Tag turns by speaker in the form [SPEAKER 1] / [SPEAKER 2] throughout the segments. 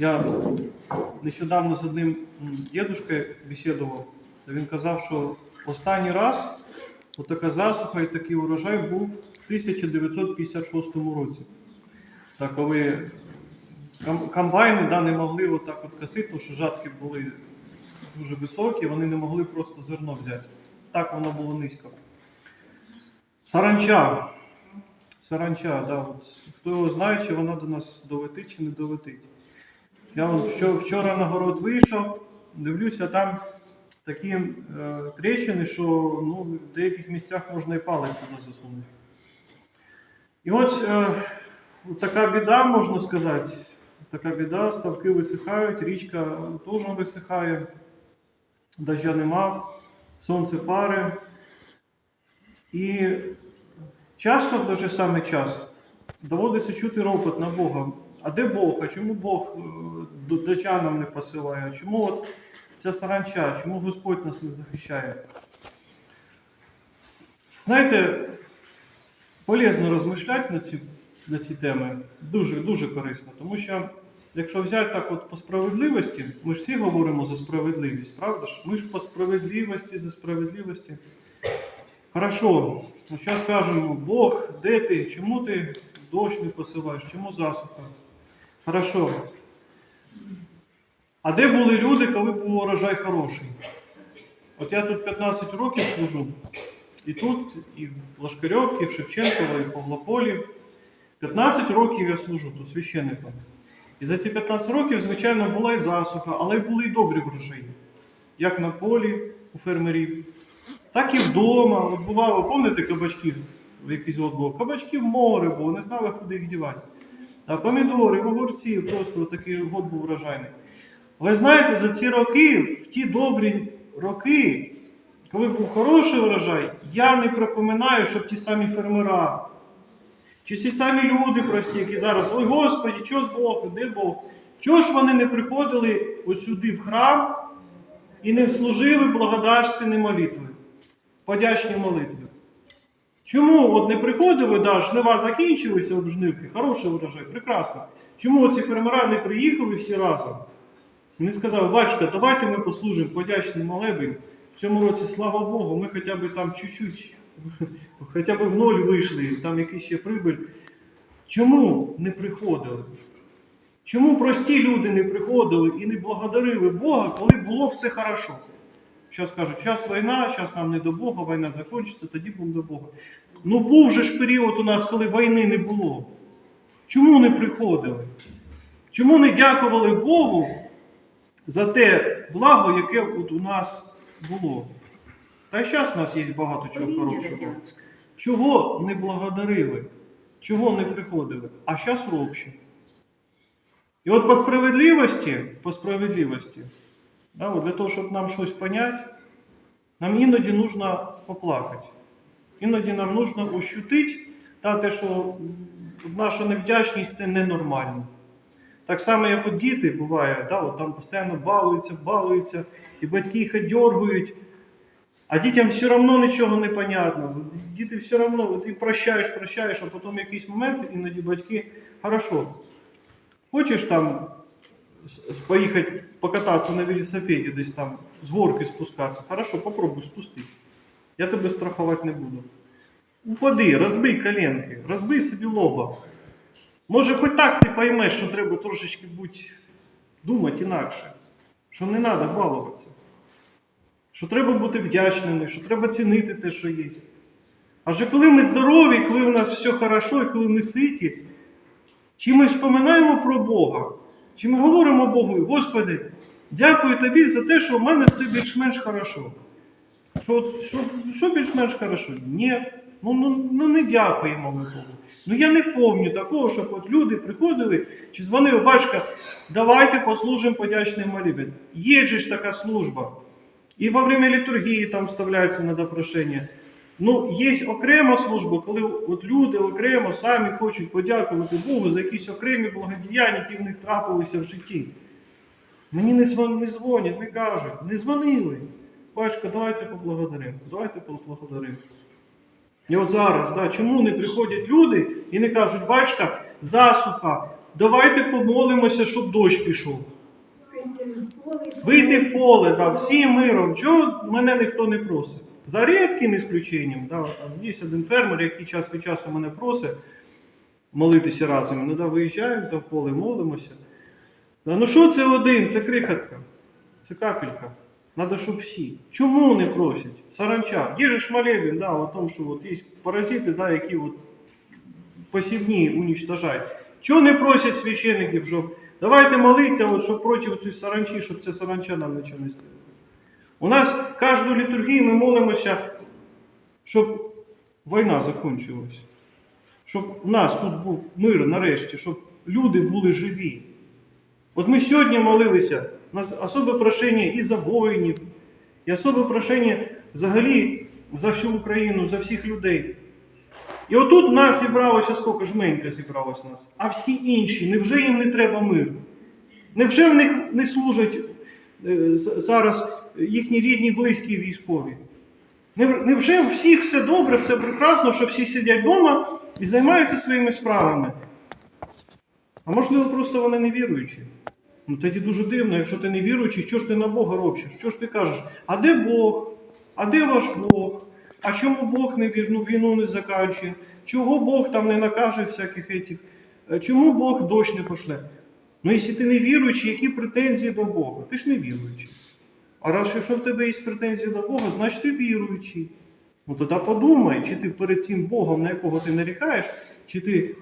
[SPEAKER 1] Я нещодавно з одним дідушкою бесідував. Він казав, що останній раз отака засуха і такий урожай був в 1956 році. Так, коли комбайни да, не могли отак от косити, тому що жатки були дуже високі, вони не могли просто зерно взяти. Так воно було низько. Саранча. Саранча, да, от. хто його знає, чи вона до нас долетить чи не долетить. Я вчора на город вийшов, дивлюся, там такі е, тріщини, що ну, в деяких місцях можна і палець туди засунути. І от е, така біда, можна сказати. Така біда, ставки висихають, річка теж висихає, дождя нема, сонце пари. І часто в той же самий час доводиться чути ропот на Бога. А де Бог? А чому Бог е, до- дождя нам не посилає? Чому от ця саранча? Чому Господь нас не захищає? Знаєте, полезно розмишляти на ці, на ці теми. Дуже, дуже корисно. Тому що, якщо взяти так от по справедливості, ми ж всі говоримо за справедливість, правда ж? Ми ж по справедливості, за справедливості. Хорошо, зараз кажемо, Бог, де ти? Чому ти дощ не посилаєш? Чому засуха? Хорошо. А де були люди, коли був урожай хороший? От я тут 15 років служу. І тут, і в Лашкарьовці, і в Шевченково, і в Павлополі. 15 років я служу тут священником. І за ці 15 років, звичайно, була і засуха, але були і добрі врожаї. Як на полі у фермерів, так і вдома. От бувало, пам'ятаєте кабачків в якийсь було? Кабачків море було, не знали, куди їх дівати. А помідори, огурці, просто такий год був врожайний. Ви знаєте, за ці роки, в ті добрі роки, коли був хороший урожай, я не припоминаю, щоб ті самі фермера, чи ті самі люди прості, які зараз, ой Господі, що з Бог, де Бог? Чого ж вони не приходили ось сюди в храм і не служили благодарственні молитви, подячні молитви? Чому от не приходили, да, жнива закінчилися от жнивки, хороший урожай, прекрасно. Чому ці фермера не приїхали всі разом? Він сказав, бачите, давайте ми послужимо подячний молебень. В цьому році, слава Богу, ми хоча б там чуть-чуть, хоча б в ноль вийшли, там якийсь ще прибиль. Чому не приходили? Чому прості люди не приходили і не благодарили Бога, коли було все хорошо? Зараз кажуть, зараз війна, зараз нам не до Бога, війна закінчиться, тоді будемо до Бога. Ну був же ж період у нас, коли війни не було. Чому не приходили? Чому не дякували Богу за те благо, яке от у нас було? Та й зараз у нас є багато чого хорошого. Чого не благодарили? Чого не приходили? А зараз робчі. І от по справедливості, по справедливості, да, от для того, щоб нам щось поняти, нам іноді нужно поплакати. Іноді нам нужно ощутити та те, що наша невдячність це ненормально. Так само, як от діти буває, да, от там постійно балуються, балуються, і батьки їх одергують, а дітям все одно нічого не понятно. Діти все одно, ти прощаєш, прощаєш, а потім в якийсь момент іноді батьки, хорошо, хочеш там поїхати покататися на велосипеді, десь там з горки спускатися, хорошо, попробуй спустити. Я тебе страхувати не буду. Упади, розбий коленки, розбий собі лоба. Може, хоч так ти поймеш, що треба трошечки бути, думати інакше, що не треба балуватися. Що треба бути вдячними, що треба цінити те, що є. Адже коли ми здорові, коли у нас все хорошо, і коли ми ситі, чи ми вспоминаємо про Бога, чи ми говоримо Богу, Господи, дякую тобі за те, що в мене все більш-менш хорошо. Що, що, що більш-менш хорошо? Ні. Ну, ну, ну не дякуємо ми Богу. Ну я не пам'ятаю такого, щоб от люди приходили чи дзвонив батька, давайте послужимо подячний молебен. Є ж така служба. І во время літургії там вставляється на допрошення. Ну, є окрема служба, коли от люди окремо самі хочуть подякувати Богу за якісь окремі благодіяння, які в них трапилися в житті. Мені не дзвонять, не кажуть, не дзвонили. Батько, давайте поблагодаримо, давайте поблагодаримо. І от зараз, да, чому не приходять люди і не кажуть, батька, засуха, давайте помолимося, щоб дощ пішов.
[SPEAKER 2] Вийти
[SPEAKER 1] в поле, да, всім миром. Чого мене ніхто не просить? За рідким ісключенням, да, є один фермер, який час від часу мене просить молитися разом. Ну да, виїжджаємо там в поле, молимося. Да, ну що це один? Це крихотка, це капелька. Надо, щоб всі. Чому не просять? Саранча. Є же молебен, да, о том, що от є паразити, да, які от посівні уничтожають. Чого не просять священиків, щоб давайте молитися, от, щоб проти цієї саранчі, щоб ця саранча нам не зробила. У нас кожну літургію ми молимося, щоб війна закінчилась. Щоб у нас тут був мир нарешті, щоб люди були живі. От ми сьогодні молилися, особе прошення і за воїнів, і особе прошення взагалі за всю Україну, за всіх людей. І отут нас зібралося, скільки жменька зібралось нас. А всі інші, невже їм не треба миру? Невже в них не служать е, зараз їхні рідні, близькі військові? Невже у всіх все добре, все прекрасно, що всі сидять вдома і займаються своїми справами? А можливо, просто вони не віруючі. Ну тоді дуже дивно, якщо ти не віруючий, що ж ти на Бога робиш? Що ж ти кажеш? А де Бог? А де ваш Бог? А чому Бог не війну, війну не закінчує? Чого Бог там не накаже всяких етих? Е, Чому Бог дощ не пошле? Ну, якщо ти не віруючий, які претензії до Бога? Ти ж не віруючий. А раз якщо в тебе є претензії до Бога, значить ти віруючий. Ну тоді подумай, чи ти перед цим Богом, на якого ти нарікаєш, чи ти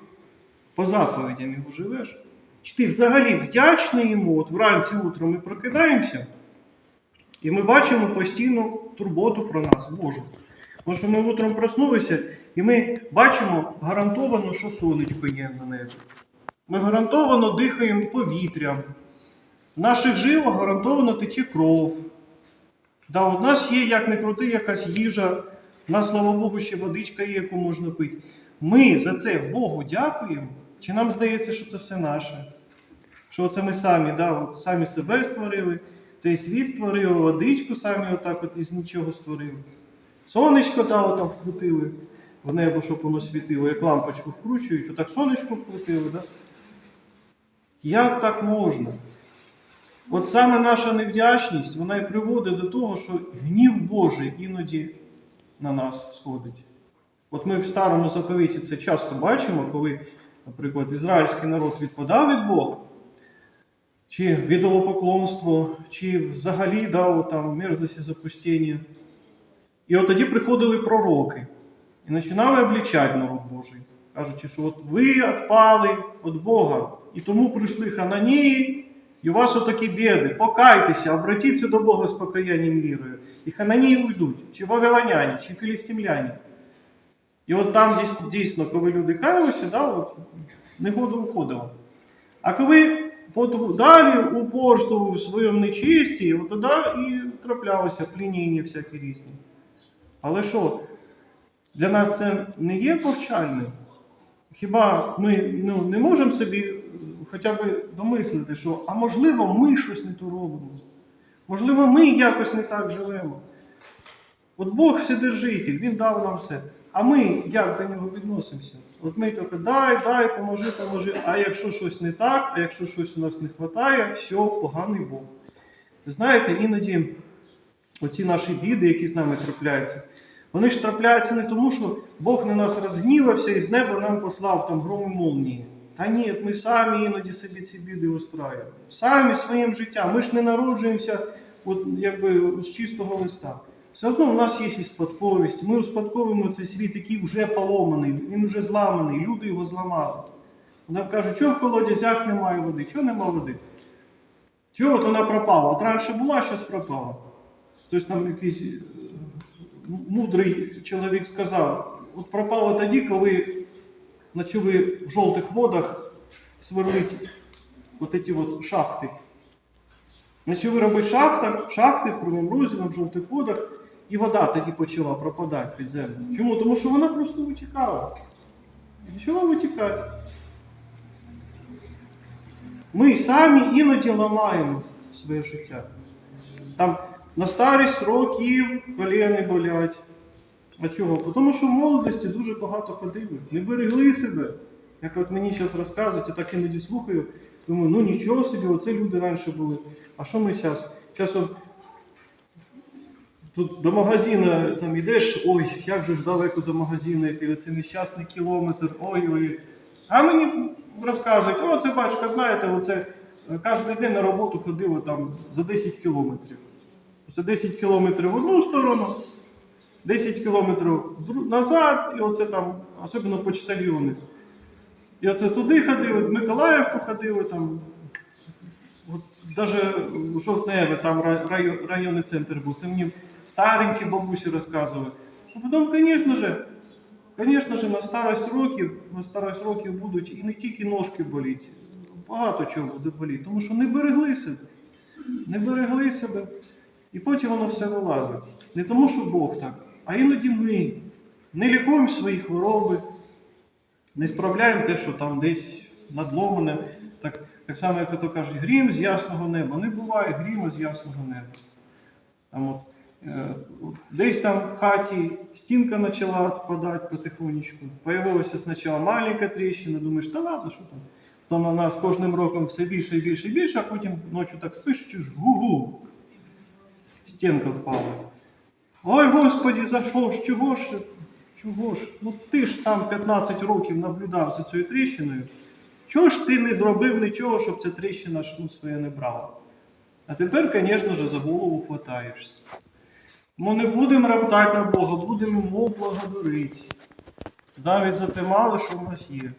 [SPEAKER 1] по заповідям його живеш? Чи ти взагалі вдячний йому? От вранці утром ми прокидаємося, і ми бачимо постійну турботу про нас, Божу. Тому що ми утром проснулися, і ми бачимо гарантовано, що сонечко є на небі. Ми гарантовано дихаємо повітрям. В наших жилах гарантовано тече кров. Да, у нас є, як не крути, якась їжа. У нас, слава Богу, ще водичка є, яку можна пити. Ми за це Богу дякуємо. Чи нам здається, що це все наше? Що це ми самі, да, от самі себе створили, цей світ створили, водичку самі отак от із нічого створили. Сонечко да, отам вкрутили в небо, щоб воно світило, як лампочку вкручують, отак сонечко вкрутили. Да? Як так можна? От саме наша невдячність, вона і приводить до того, що гнів Божий іноді на нас сходить. От ми в старому заповіті це часто бачимо, коли, наприклад, ізраїльський народ відпадав від Бога, чи відолопоклонство, чи взагалі дав там мерзость і запустіння. І от тоді приходили пророки і починали облічати народ Божий, кажучи, що от ви відпали від Бога, і тому прийшли хананії, і у вас отакі біди. Покайтеся, обратіться до Бога з покаянням вірою. І хананії уйдуть, чи вавилоняні, чи філістимляні. І от там дійс- дійсно, коли люди каялися, да, от, негода уходила. А коли потім далі упорствував у своєму нечисті, от тоді і траплялося плініння всякі різні. Але що, для нас це не є повчальним? Хіба ми ну, не можемо собі хоча б домислити, що а можливо ми щось не то робимо? Можливо, ми якось не так живемо. От Бог вседержитель, Він дав нам все. А ми як до нього відносимося? От ми тільки дай, дай, поможи, поможи. А якщо щось не так, а якщо щось у нас не вистачає, все, поганий Бог. Ви знаєте, іноді оці наші біди, які з нами трапляються, вони ж трапляються не тому, що Бог на нас розгнівався і з неба нам послав там гром і молнії. Та ні, ми самі іноді собі ці біди устраюємо. Самі своїм життям. Ми ж не народжуємося от, якби, з чистого листа. Все одно в нас є і спадковість. Ми успадковуємо цей світ, який вже поломаний, він вже зламаний, люди його зламали. Нам кажуть, що в колодязях немає води, чого немає води? Чого от вона пропала? От раніше була, зараз пропала. Хтось там якийсь е, мудрий чоловік сказав, от пропала тоді, коли почали в жовтих водах сверлити от ці от шахти. Почали робити шахти, шахти в Кривому Розі, в жовтих водах, і вода тоді почала пропадати під землю. Чому? Тому що вона просто витікала. Почала витікати. Ми самі іноді ламаємо своє життя. Там на старість років коліни болять. А чого? Тому що в молодості дуже багато ходили, не берегли себе. Як от мені зараз розказують, я так іноді слухаю, думаю, ну нічого собі, оце люди раніше були. А що ми зараз? Зараз Тут до магазину там йдеш, ой, як же ж далеко до магазину йти, оце нещасний кілометр, ой-ой. А мені розказують, о, це батюшка, знаєте, оце е, кожен день на роботу ходили там за 10 кілометрів. Це 10 кілометрів в одну сторону, 10 кілометрів назад, і оце там, особливо почтальйони. І оце туди ходили, в Миколаївку ходили, там, От у Жовтневе, там район, районний центр був, це мені старенькі бабусі розказували. А потім, звісно ж, звісно ж, на старость років, на старость років будуть і не тільки ножки боліти, багато чого буде боліти, тому що не берегли себе, не берегли себе, і потім воно все вилазить. Не тому, що Бог так, а іноді ми не лікуємо свої хвороби, не справляємо те, що там десь надломане. Так, так само, як ото кажуть, грім з ясного неба. Не буває гріма з ясного неба. Там от десь там в хаті стінка почала відпадати потихонечку. Появилася спочатку маленька тріщина, думаєш, та ладно, що там? Там на нас кожним роком все більше і більше і більше, а потім ночі так спиш, чуєш, гу-гу. Стінка впала. Ой, Господі, за що ж? Чого ж? Чого ж? Ну ти ж там 15 років наблюдав за цією тріщиною. Чого ж ти не зробив нічого, щоб ця тріщина ж, ну, своє не брала? А тепер, звісно ж, за голову хватаєшся. Ми не будемо роптати на Бога, будемо йому благодарити. Навіть за те мало, що в нас є.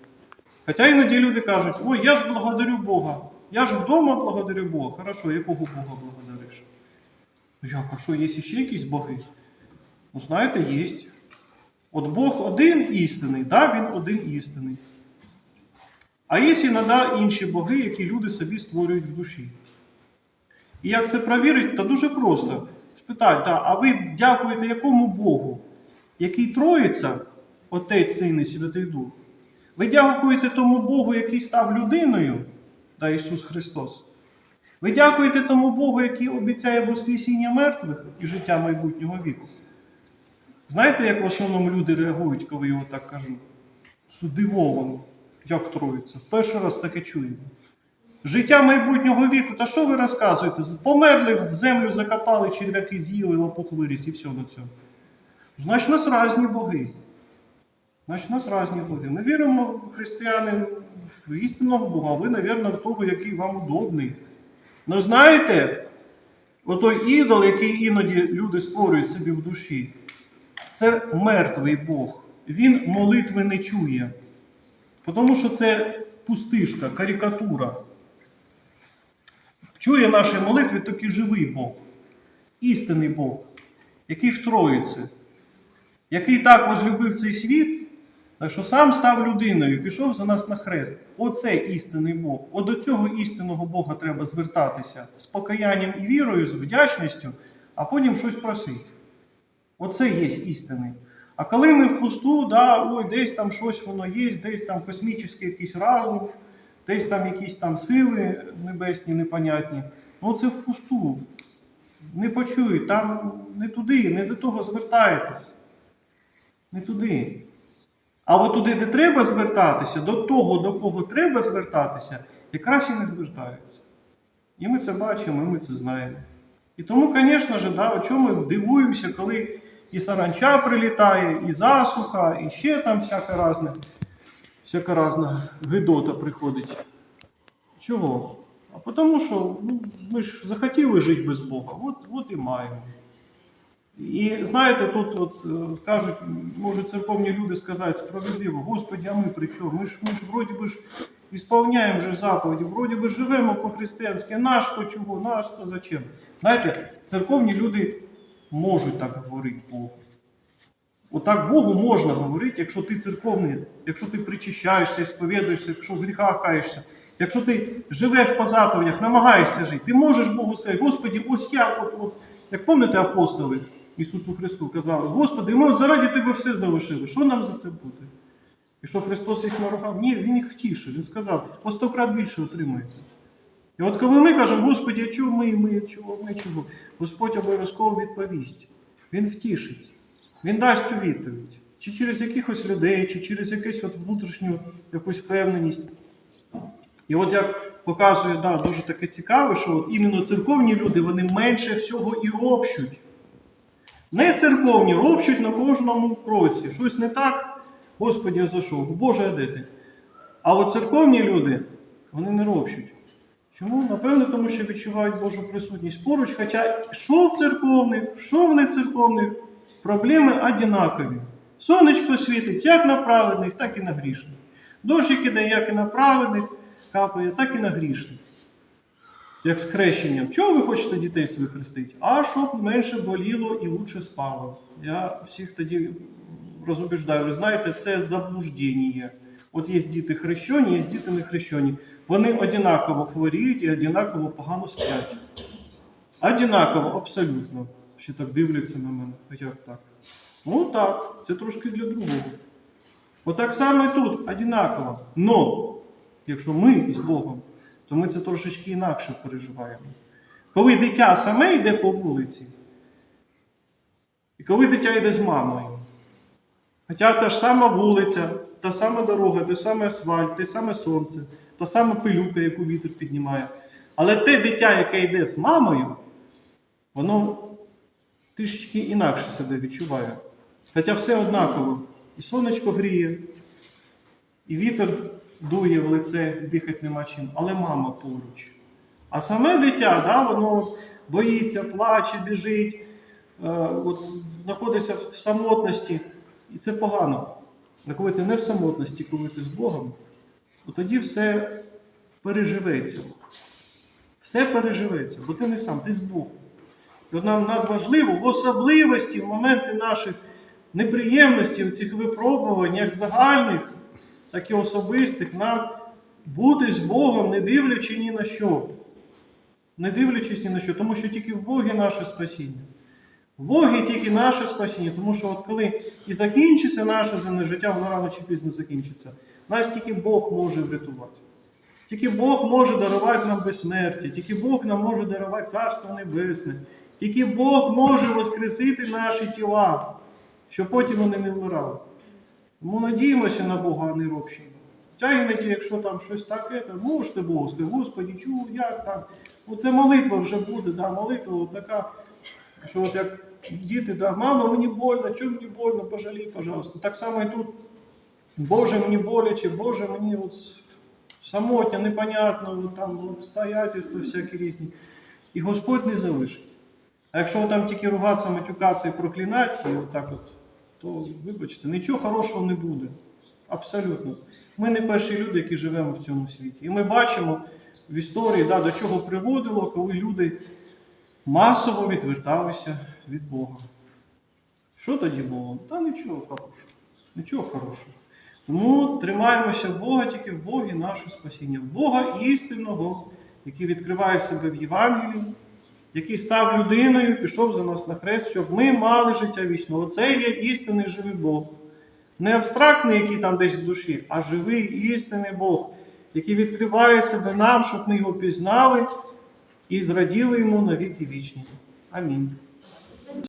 [SPEAKER 1] Хоча іноді люди кажуть, ой, я ж благодарю Бога. Я ж вдома благодарю Бога. Хорошо, якого Бога благодариш? Ну як, а що, є ще якісь боги? Ну, знаєте, є. От Бог один істинний, да, він один істинний. А є іноді інші боги, які люди собі створюють в душі. І як це провірити, то дуже просто. Спитати, да, а ви дякуєте якому Богу, який троїться, Отець, Син і Святий Дух? Ви дякуєте тому Богу, який став людиною, да, Ісус Христос. Ви дякуєте тому Богу, який обіцяє Воскресіння мертвих і життя майбутнього віку. Знаєте, як в основному люди реагують, коли я так кажу? Здивовано, як троїться. Перший раз таке чуємо. Життя майбутнього віку, та що ви розказуєте? Померли, в землю закопали, черв'яки з'їли, лопух виріс і все до цього. Значить, у нас різні боги. Значить, нас різні боги. Ми віримо, християни, в істинного Бога, ви, мабуть, в того, який вам удобний. Ну знаєте, отой ідол, який іноді люди створюють собі в душі, це мертвий Бог. Він молитви не чує. Тому що це пустишка, карикатура. Чує наші молитви тільки живий Бог, істинний Бог, який в Троїці, який так возлюбив цей світ, що сам став людиною, пішов за нас на хрест. Оце істинний Бог. От до цього істинного Бога треба звертатися з покаянням і вірою, з вдячністю, а потім щось просити. Оце є істинний. А коли ми в пусту, да, ой, десь там щось воно є, десь там космічний якийсь разум, десь там якісь там сили небесні, непонятні, ну це в пусту. Не почують, там не туди, не до того звертаєтесь. Не туди. А от туди, де треба звертатися, до того, до кого треба звертатися, якраз і не звертаються. І ми це бачимо, і ми це знаємо. І тому, звісно ж, да, чому ми дивуємося, коли і саранча прилітає, і засуха, і ще там всяка різна, всяка різна гидота приходить. Чого? А тому що ну, ми ж захотіли жити без Бога, от, от і маємо. І знаєте, тут от, е, кажуть, можуть церковні люди сказати справедливо, Господи, а ми при чому? Ми ж, ми ж вроді би ж ісполняємо же заповіді, вроді би живемо по-християнськи, наш то чого, наш то зачем. Знаєте, церковні люди можуть так говорити Богу. Отак Богу можна говорити, якщо ти церковний, якщо ти причащаєшся, сповідуєшся, якщо в гріхах каєшся, якщо ти живеш по заповідях, намагаєшся жити, ти можеш Богу сказати, Господі, ось я, от, от, як пам'ятаєте апостоли Ісусу Христу казали, Господи, ми заради Тебе все залишили, що нам за це буде? І що Христос їх наругав? Ні, Він їх втішив. Він сказав, по сто крат більше отримаєте. І от коли ми кажемо, Господи, а чого ми, ми, чого ми, чого? Господь обов'язково відповість. Він втішить. Він дасть цю відповідь. чи через якихось людей, чи через якусь от внутрішню якусь впевненість. І от як показує, да, дуже таке цікаве, що от іменно церковні люди вони менше всього і ропщуть. Не церковні ропщуть на кожному кроці. Щось не так, Господі, за що? Боже, а де ти? А от церковні люди, вони не ропщуть. Чому? Напевно, тому що відчувають Божу присутність поруч. Хоча що в церковних, що в нецерковних, проблеми однакові. Сонечко світить як на праведних, так і на грішних. Дощик іде як і на праведних, капає, так і на грішних. Як з хрещенням. Чого ви хочете дітей своїх хрестити? А щоб менше боліло і лучше спало. Я всіх тоді розубіждаю. Ви знаєте, це заблуждення. От є діти хрещені, є діти не хрещені. Вони однаково хворіють і однаково погано сплять. Однаково, абсолютно. Ще так дивляться на мене. Як так? Ну так, це трошки для другого. Отак само і тут однаково. Но, якщо ми з Богом, то ми це трошечки інакше переживаємо. Коли дитя саме йде по вулиці, і коли дитя йде з мамою, хоча та ж сама вулиця, та сама дорога, той самий асфальт, те саме сонце, та сама пилюка, яку вітер піднімає. Але те дитя, яке йде з мамою, воно трішечки інакше себе відчуває. Хоча все однаково. І сонечко гріє, і вітер дує в лице, дихати нема чим, але мама поруч. А саме дитя, да, воно боїться, плаче, біжить, е, от, знаходиться в самотності. І це погано. А коли ти не в самотності, коли ти з Богом, то тоді все переживеться. Все переживеться, бо ти не сам, ти з Богом. От нам надважливо в особливості, в моменти наших неприємностей, цих випробувань, як загальних, так і особистих, нам бути з Богом, не дивлячи ні на що. Не дивлячись ні на що, тому що тільки в Богі наше спасіння. В Богі тільки наше спасіння, тому що от коли і закінчиться наше земне життя, воно рано чи пізно закінчиться. Нас тільки Бог може врятувати. Тільки Бог може дарувати нам безсмертя, тільки Бог нам може дарувати Царство Небесне, тільки Бог може воскресити наші тіла, щоб потім вони не вмирали. Тому надіємося на Бога, а не робщі. Тягнете, якщо там щось таке, то можете Богу сказати, Господі, чую, як так? Оце молитва вже буде, да, молитва от така, що от як діти, да, мама, мені больно, чому мені больно, пожалій, пожалуйста. Так само і тут, Боже, мені боляче, Боже, мені от самотньо, непонятно, от там обстоятельства всякі різні. І Господь не залишить. А якщо там тільки ругатися, матюкатися і проклинати, і отак от, то вибачте, нічого хорошого не буде. Абсолютно. Ми не перші люди, які живемо в цьому світі. І ми бачимо в історії, да, до чого приводило, коли люди масово відверталися від Бога. Що тоді було? Та нічого хорошого. Нічого хорошого. Тому тримаємося Бога тільки в Богі наше спасіння, в Бога істинного, який відкриває себе в Євангелії, який став людиною, пішов за нас на хрест, щоб ми мали життя вічне. Оце є істинний живий Бог. Не абстрактний, який там десь в душі, а живий істинний Бог, який відкриває себе нам, щоб ми його пізнали і зраділи йому на віки вічні. Амінь.